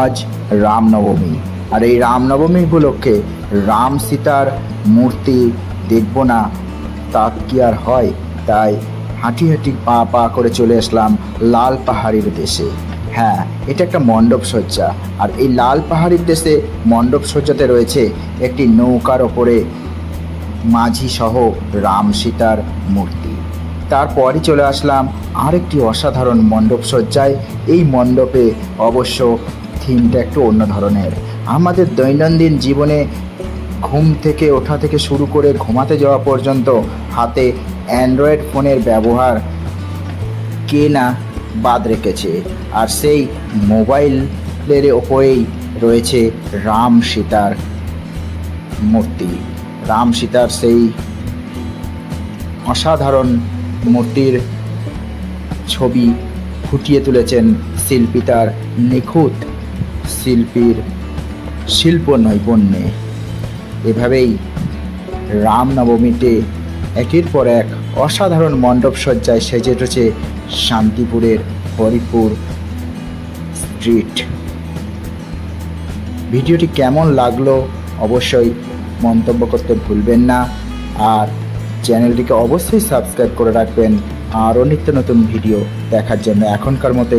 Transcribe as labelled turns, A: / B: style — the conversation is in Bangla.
A: আজ রামনবমী। আর এই রামনবমী উপলক্ষে রাম সীতার মূর্তি দেখব না, তা কি আর হয়? তাই হাঁটি হাঁটি পা পা করে চলে আসলাম লাল পাহাড়ির দেশে। হ্যাঁ এটা একটা মণ্ডপ সজ্জা। আর এই লাল পাহাড়ির দেশে মণ্ডপ সজ্জাতে রয়েছে একটি নৌকার ওপরে মাঝি সহ রাম সীতার মূর্তি। তারপরই চলে আসলাম আরেকটি অসাধারণ মণ্ডপ সজ্জায়। এই মণ্ডপে অবশ্য থিমটা একটু অন্য ধরনের। আমাদের দৈনন্দিন জীবনে ঘুম থেকে ওঠা থেকে শুরু করে ঘুমাতে যাওয়া পর্যন্ত হাতে অ্যান্ড্রয়েড ফোনের ব্যবহার কে না বাদ রেখেছে। আর সেই মোবাইলের ওপরেই রয়েছে রাম সীতার মূর্তি। রাম সীতার সেই অসাধারণ মূর্তির ছবি ফুটিয়ে তুলেছেন শিল্পী তার নিখুঁত শিল্পীর শিল্প নৈপুণ্যে এভাবেই রামনবমীতে একের পর এক অসাধারণ মণ্ডপ সজ্জায় সেজে উঠেছে শান্তিপুরের হরিপুর স্ট্রিট। ভিডিওটি কেমন লাগল অবশ্যই মন্তব্য করতে ভুলবেন না। আর চ্যানেলটিকে অবশ্যই সাবস্ক্রাইব করে রাখবেন। আরও নিত্য নতুন ভিডিও দেখার জন্য এখনকার মতো